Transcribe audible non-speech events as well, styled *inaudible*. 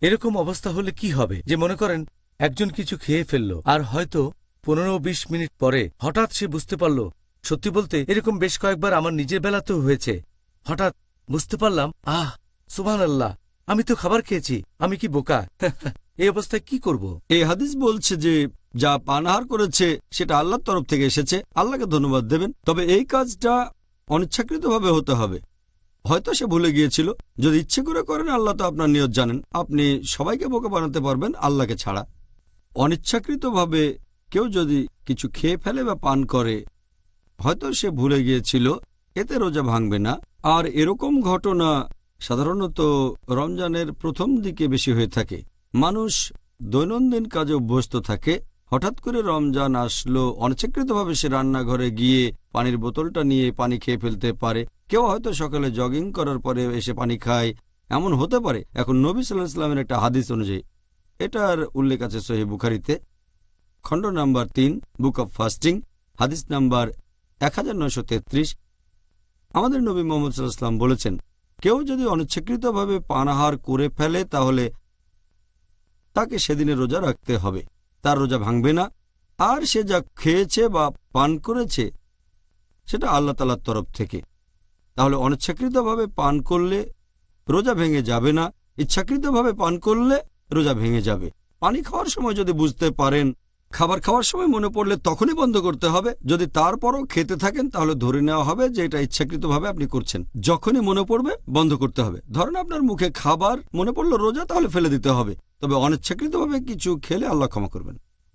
এরকম অবস্থা হলে কি হবে? যে মনে করেন, একজন কিছু খেয়ে ফেলল, আর হয়তো পনেরো বিশ মিনিট পরে হঠাৎ সে বুঝতে পারল, সত্যি বলতে এরকম বেশ কয়েকবার আমার নিজের বেলাতেও হয়েছে। হঠাৎ বুঝতে পারলাম, আহ সুবহান আল্লাহ আমি তো খাবার খেয়েছি, আমি কি বোকা? *laughs* এই অবস্থায় কি করব? এই হাদিস বলছে যে, যা পানাহার করেছে, সেটা আল্লাহর তরফ থেকে এসেছে, আল্লাহকে ধন্যবাদ দেবেন। তবে এই কাজটা অনিচ্ছাকৃতভাবে হতে হবে। হয়তো সে ভুলে গিয়েছিল। যদি ইচ্ছে করে করেন, আল্লাহ তো আপনার নিয়ত জানেন। আপনি সবাইকে বোকা বানাতে পারবেন, আল্লাহকে ছাড়া। অনিচ্ছাকৃতভাবে কেউ যদি কিছু খেয়ে ফেলে বা পান করে, হয়তো সে ভুলে গিয়েছিল, এতে রোজা ভাঙবে না। আর এরকম ঘটনা সাধারণত রমজানের প্রথম দিকে বেশি হয়ে থাকে। মানুষ দৈনন্দিন কাজে অভ্যস্ত থাকে। হঠাৎ করে রমজান আসলো, অনিচ্ছাকৃতভাবে সে রান্নাঘরে গিয়ে পানির বোতলটা নিয়ে পানি খেয়ে ফেলতে পারে। কেউ হয়তো সকালে জগিং করার পরে এসে পানি খায়। এমন হতে পারে, এখন নবী সাল্লাহ ইসলামের একটা হাদিস অনুযায়ী, এটার উল্লেখ আছে সহি বুখারিতে। খণ্ড নাম্বার তিন বুক অব ফাস্টিং হাদিস নাম্বার এক হাজার নয়শো তেত্রিশ। আমাদের নবী মোহাম্মদ সাল্লাহাম বলেছেন, কেউ যদি অনিচ্ছাকৃতভাবে পানাহার করে ফেলে, তাহলে তাকে সেদিনে রোজা রাখতে হবে। তার রোজা ভাঙবে না। আর সে যা খেয়েছে বা পান করেছে, সেটা আল্লাহ তালার তরফ থেকে। তাহলে অনিচ্ছাকৃতভাবে পান করলে রোজা ভেঙে যাবে না, ইচ্ছাকৃতভাবে পান করলে রোজা ভেঙে যাবে। পানি খাওয়ার সময় যদি বুঝতে পারেন, খাবার খাওয়ার সময় মনে পড়লে তখনই বন্ধ করতে হবে। যদি তারপরও খেতে থাকেন, তাহলে ধরে নেওয়া হবে যে এটা ইচ্ছাকৃতভাবে আপনি করছেন। যখনই মনে পড়বে, বন্ধ করতে হবে। ধরেন আপনার মুখে খাবার মনে পড়ল রোজা, তাহলে ফেলে দিতে হবে। তবে অনিচ্ছাকৃতভাবে কিছু খেলে আল্লাহ ক্ষমা করবেন।